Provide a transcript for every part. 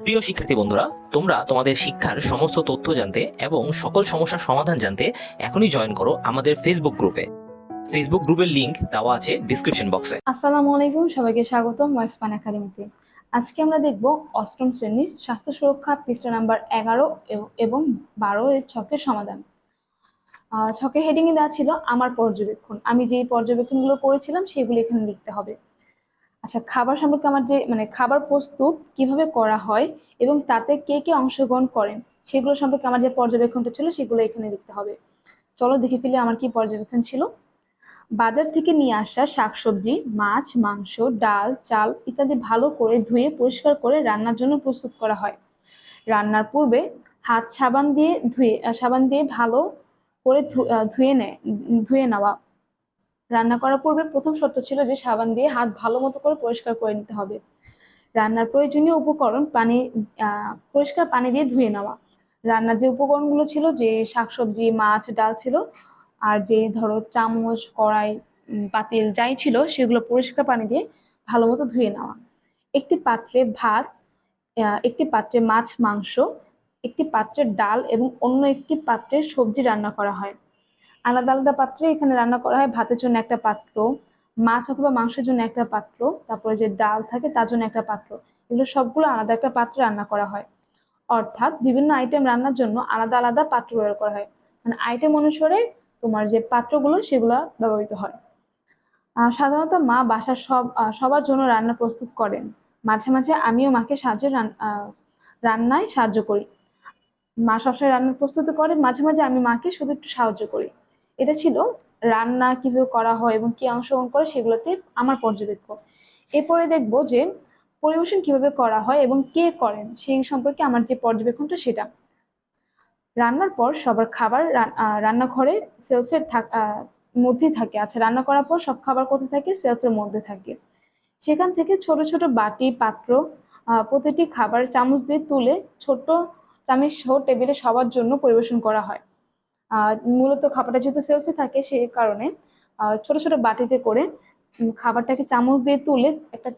প্রিয় শিক্ষার্থী বন্ধুরা, তোমরা তোমাদের শিক্ষার সমস্ত তথ্য জানতে এবং সকল সমস্যার সমাধান জানতে এখনই জয়েন করো আমাদের ফেসবুক গ্রুপে ফেসবুক গ্রুপের লিংক দেওয়া আছে ডিসক্রিপশন বক্সে আসসালামু আলাইকুম, সবাইকে স্বাগতম ওয়েস্টপান একাডেমিতে। আজকে আমরা দেখব অষ্টম শ্রেণির স্বাস্থ্য সুরক্ষা পৃষ্ঠা নাম্বার এগারো এবং বারো এর ছকের সমাধান। ছকের হেডিংয়ে দেওয়া ছিল, আমার পর্যবেক্ষণ। আমি যে পর্যবেক্ষণগুলো করেছিলাম, সেগুলো এখানে লিখতে হবে। আচ্ছা খাবার সম্পর্কে আমার যে মানে খাবার প্রস্তুত কীভাবে করা হয় এবং তাতে কে কে অংশগ্রহণ করেন, সেগুলো সম্পর্কে আমার যে পর্যবেক্ষণটা ছিল সেগুলো এখানে লিখতে হবে। চলো দেখে ফেলে আমার কি পর্যবেক্ষণ ছিল। বাজার থেকে নিয়ে আসা শাকসবজি, মাছ, মাংস, ডাল, চাল ইত্যাদি ভালো করে ধুয়ে পরিষ্কার করে রান্নার জন্য প্রস্তুত করা হয়। রান্নার পূর্বে হাত সাবান দিয়ে ধুয়ে, সাবান দিয়ে ভালো করে ধুয়ে নেয় ধুয়ে নেওয়া। রান্না করার পূর্বে প্রথম শর্ত ছিল যে সাবান দিয়ে হাত ভালো মতো করে পরিষ্কার করে নিতে হবে। রান্নার প্রয়োজনীয় উপকরণ পানি পরিষ্কার পানি দিয়ে ধুয়ে নেওয়া। রান্নার যে উপকরণগুলো ছিল, যে শাকসবজি, মাছ, ডাল ছিল, আর যে ধরো চামচ, কড়াই পাতিল যাই ছিল, সেগুলো পরিষ্কার পানি দিয়ে ভালো মতো ধুয়ে নেওয়া। একটি পাত্রে ভাত একটি পাত্রে মাছ, মাংস, একটি পাত্রে ডাল এবং অন্য একটি পাত্রে সবজি রান্না করা হয়। আলাদা আলাদা পাত্রে এখানে রান্না করা হয়। ভাতের জন্য একটা পাত্র, মাছ অথবা মাংসের জন্য একটা পাত্র, তারপরে যে ডাল থাকে তার জন্য একটা পাত্র। এগুলো সবগুলো আলাদা একটা পাত্রে রান্না করা হয়। অর্থাৎ বিভিন্ন আইটেম রান্নার জন্য আলাদা আলাদা পাত্র ব্যবহার করা হয়। মানে আইটেম অনুসারে তোমার যে পাত্রগুলো সেগুলো ব্যবহৃত হয়। সাধারণত মা বাসার সব সবার জন্য রান্না প্রস্তুত করেন। মাঝে মাঝে আমিও মাকে সাহায্যে রান্নায় সাহায্য করি। মা সবসময় রান্নার প্রস্তুতি করে, মাঝে মাঝে আমি মাকে শুধু একটু সাহায্য করি। এটা ছিল রান্না কীভাবে করা হয় এবং কি অংশগ্রহণ করে সেগুলোতে আমার পর্যবেক্ষণ এরপরে দেখব যে পরিবেশন কীভাবে করা হয় এবং কে করেন সেই সম্পর্কে আমার যে পর্যবেক্ষণটা সেটা। রান্নার পর সবার খাবার রান্নাঘরে সেলফের মধ্যেই থাকে। আচ্ছা রান্না করার পর সব খাবার কোথায় থাকে? সেলফের মধ্যে থাকে। সেখান থেকে ছোট ছোট বাটি, পাত্র প্রতিটি খাবার চামচ দিয়ে তুলে ছোট চামচ সহ টেবিলে সবার জন্য পরিবেশন করা হয়। মূলত খাবারটা যেহেতু সেলফে থাকে সেই কারণে ছোট ছোট বাটিতে করে খাবারটাকে চামচ দিয়ে তুলে একটা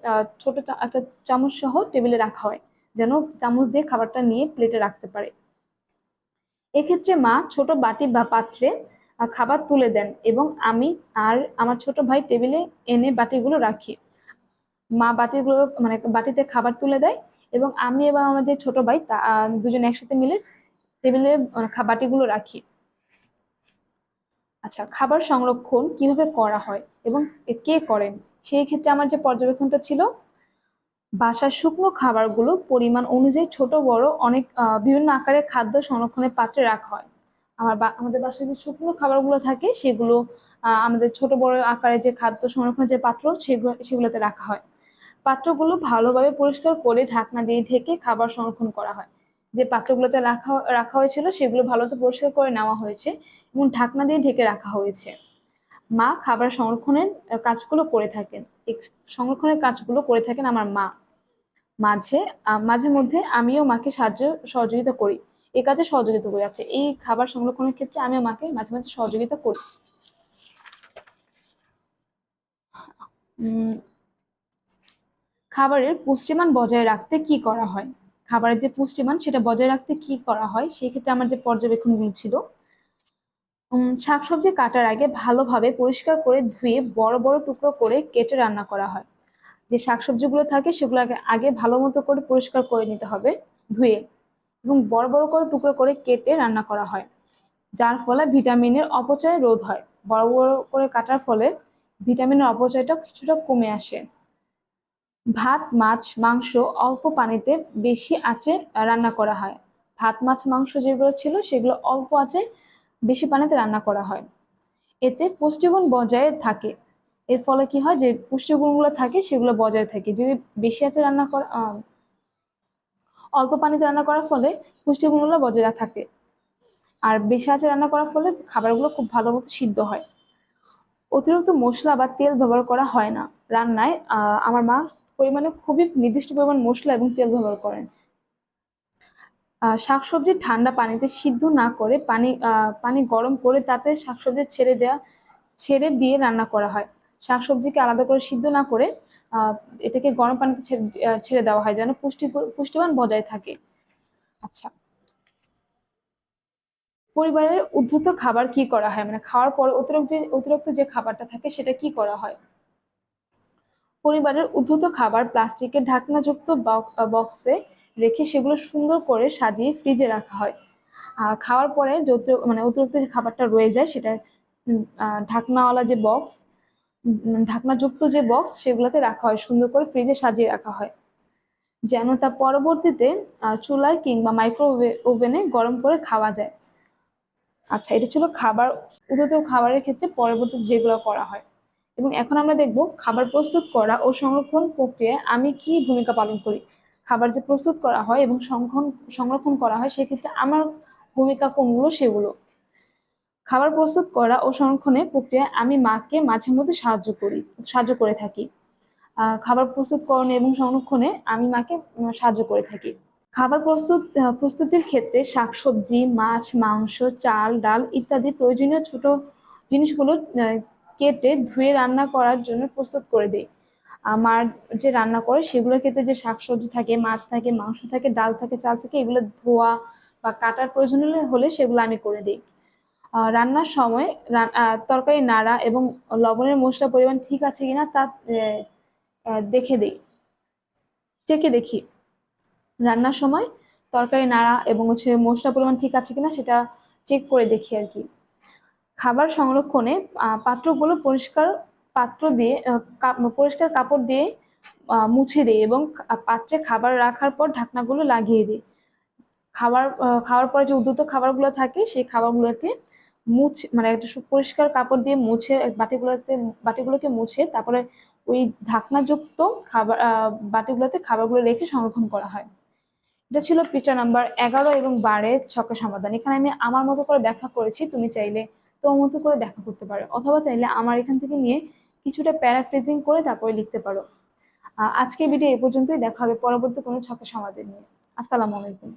ছোট একটা চামচ সহ টেবিলে রাখা হয়, যেন চামচ দিয়ে খাবারটা নিয়ে প্লেটে রাখতে পারে। এক্ষেত্রে মা ছোট বাটি বা পাত্রে খাবার তুলে দেন এবং আমি আর আমার ছোট ভাই টেবিলে এনে বাটিগুলো রাখি। মা বাটিগুলো মানে বাটিতে খাবার তুলে দেয় এবং আমি এবং আমার যে ছোট ভাই তা দুজন একসাথে মিলে টেবিলে বাটিগুলো রাখি। আচ্ছা খাবার সংরক্ষণ কীভাবে করা হয় এবং কে করেন? সেই ক্ষেত্রে আমার যে পর্যবেক্ষণটা ছিল, বাসার শুকনো খাবারগুলো পরিমাণ অনুযায়ী ছোট, বড়, অনেক বিভিন্ন আকারের খাদ্য সংরক্ষণের পাত্রে রাখা হয়। আমার বা- আমাদের বাসায় যে শুকনো খাবারগুলো থাকে, সেগুলো আমাদের ছোট, বড় আকারে যে খাদ্য সংরক্ষণের যে পাত্র, সেগুলো, সেগুলোতে রাখা হয়। পাত্রগুলো ভালোভাবে পরিষ্কার করে ঢাকনা দিয়ে ঢেকে খাবার সংরক্ষণ করা হয়। যে পাত্রগুলোতে রাখা রাখা হয়েছিল সেগুলো ভালোভাবে পরিষ্কার করে নেওয়া হয়েছে এবং ঢাকনা দিয়ে ঢেকে রাখা হয়েছে। মা খাবার সংরক্ষণের কাজগুলো করে থাকেন। সংরক্ষণের কাজগুলো করে থাকেন আমার মা। মাঝে মাঝে মধ্যে আমিও মাকে সাহায্য, সহযোগিতা করি। এই কাজে সহযোগিতা করি। আছে এই খাবার সংরক্ষণের ক্ষেত্রে আমিও মাকে মাঝে মাঝে সহযোগিতা করি। খাবারের পুষ্টিমান বজায় রাখতে কি করা হয়? খাবারের যে পুষ্টিমান সেটা বজায় রাখতে কি করা হয়, সেই ক্ষেত্রে আমার যে পর্যবেক্ষণগুলো ছিল শাকসবজি কাটার আগে ভালোভাবে পরিষ্কার করে ধুয়ে বড় বড় টুকরো করে কেটে রান্না করা হয়। যে শাকসবজিগুলো থাকে সেগুলো আগে ভালো মতো করে পরিষ্কার করে নিতে হবে ধুয়ে এবং বড় বড় করে টুকরো করে কেটে রান্না করা হয়। যার ফলে ভিটামিনের অপচয় রোধ হয়। বড় বড় করে কাটার ফলে ভিটামিনের অপচয়টা কিছুটা কমে আসে। ভাত, মাছ, মাংস অল্প পানিতে বেশি আঁচে রান্না করা হয়। ভাত, মাছ, মাংস যেগুলো ছিল সেগুলো অল্প আঁচে বেশি পানিতে রান্না করা হয়। এতে পুষ্টিগুণ বজায় থাকে। এর ফলে কি হয় যে পুষ্টিগুণগুলো থাকে সেগুলো বজায় থাকে। যদি বেশি আঁচে রান্না করা অল্প পানিতে রান্না করার ফলে পুষ্টিগুণগুলো বজায় থাকে। আর বেশি আঁচে রান্না করার ফলে খাবারগুলো খুব ভালো মতো সিদ্ধ হয়। অতিরিক্ত মশলা বা তেল ব্যবহার করা হয় না। রান্নায় আমার মা পরিমাণে খুবই নির্দিষ্ট পরিমাণ মশলা এবং তেল ব্যবহার করেন। শাকসবজি ঠান্ডা পানিতে সিদ্ধ না করে পানি পানি গরম করে তাতে শাকসবজি ছেড়ে দেওয়া ছেড়ে দিয়ে রান্না করা হয়। শাকসবজিকে আলাদা করে সিদ্ধ না করে এটাকে গরম পানিতে ছেড়ে ছেড়ে দেওয়া হয় যেন পুষ্টি পুষ্টিমান বজায় থাকে। আচ্ছা। পরিবারের উদ্ধৃত খাবার কি করা হয়? মানে খাওয়ার পর অতিরিক্ত যে অতিরিক্ত যে খাবারটা থাকে সেটা কি করা হয়? পরিবারের উদ্ধৃত খাবার প্লাস্টিকের ঢাকনাযুক্ত বক- বক্সে রেখে সেগুলো সুন্দর করে সাজিয়ে ফ্রিজে রাখা হয়। খাওয়ার পরে যত মানে অতিরিক্ত যে খাবারটা রয়ে যায় সেটা ঢাকনাওয়ালা যে বক্স ঢাকনাযুক্ত যে বক্স সেগুলোতে রাখা হয়, সুন্দর করে ফ্রিজে সাজিয়ে রাখা হয়। যেন তা পরবর্তীতে চুলায় কিংবা মাইক্রো ওভেনে গরম করে খাওয়া যায়। আচ্ছা এটা ছিল খাবার উদ্যত খাবারের ক্ষেত্রে পরবর্তীতে যেগুলো করা হয়। এবং এখন আমরা দেখব খাবার প্রস্তুত করা ও সংরক্ষণ প্রক্রিয়ায় আমি কি ভূমিকা পালন করি। খাবার যে প্রস্তুত করা হয় এবং সংরক্ষণ সংরক্ষণ করা হয়, সেক্ষেত্রে আমার ভূমিকা কোনগুলো সেগুলো। খাবার প্রস্তুত করা ও সংরক্ষণের প্রক্রিয়ায় আমি মাকে মাঝে মধ্যে সাহায্য করি, সাহায্য করে থাকি। খাবার প্রস্তুতকরণে এবং সংরক্ষণে আমি মাকে সাহায্য করে থাকি। খাবার প্রস্তুত প্রস্তুতির ক্ষেত্রে শাকসবজি, মাছ, মাংস, চাল, ডাল ইত্যাদি প্রয়োজনীয় ছোট জিনিসগুলো কেটে ধুয়ে রান্না করার জন্য প্রস্তুত করে দিই। আমার যে রান্না করে সেগুলোর ক্ষেত্রে যে শাকসবজি থাকে, মাছ থাকে, মাংস থাকে, ডাল থাকে, চাল থাকে, এগুলো ধোয়া বা কাটার প্রয়োজন হলে সেগুলো আমি করে দিই। রান্নার সময় তরকারি নাড়া এবং লবণের মশলা পরিমাণ ঠিক আছে কিনা তা দেখে দিই। চেকে দেখি। রান্নার সময় তরকারি নাড়া এবং হচ্ছে মশলা পরিমাণ ঠিক আছে কিনা সেটা চেক করে দেখি আর কি। খাবার সংরক্ষণে পাত্রগুলো পরিষ্কার পাত্র দিয়ে পরিষ্কার কাপড় দিয়ে মুছে দিই এবং পাত্রে খাবার রাখার পর ঢাকনাগুলো লাগিয়ে দিই। খাবার খাওয়ার পরে যে উদ্যত খাবারগুলো থাকে, সেই খাবারগুলোকে মুছে মানে একটা পরিষ্কার কাপড় দিয়ে মুছে, বাটিগুলোতে, বাটিগুলোকে মুছে, তারপরে ওই ঢাকনাযুক্ত খাবার বাটিগুলোতে খাবারগুলো রেখে সংরক্ষণ করা হয়। এটা ছিল পৃষ্ঠা নাম্বার এগারো এবং বারের ছকের সমাধান। এখানে আমি আমার মতো করে ব্যাখ্যা করেছি। তুমি চাইলে তোমার মতো করে ব্যাখ্যা করতে পারো। অথবা চাইলে আমার এখান থেকে নিয়ে কিছুটা প্যারাফ্রেজিং করে তারপরে লিখতে পারো। আজকে ভিডিও এ পর্যন্তই। দেখা হবে পরবর্তী কোনো ছকের সমাধান নিয়ে। আসসালামু আলাইকুম।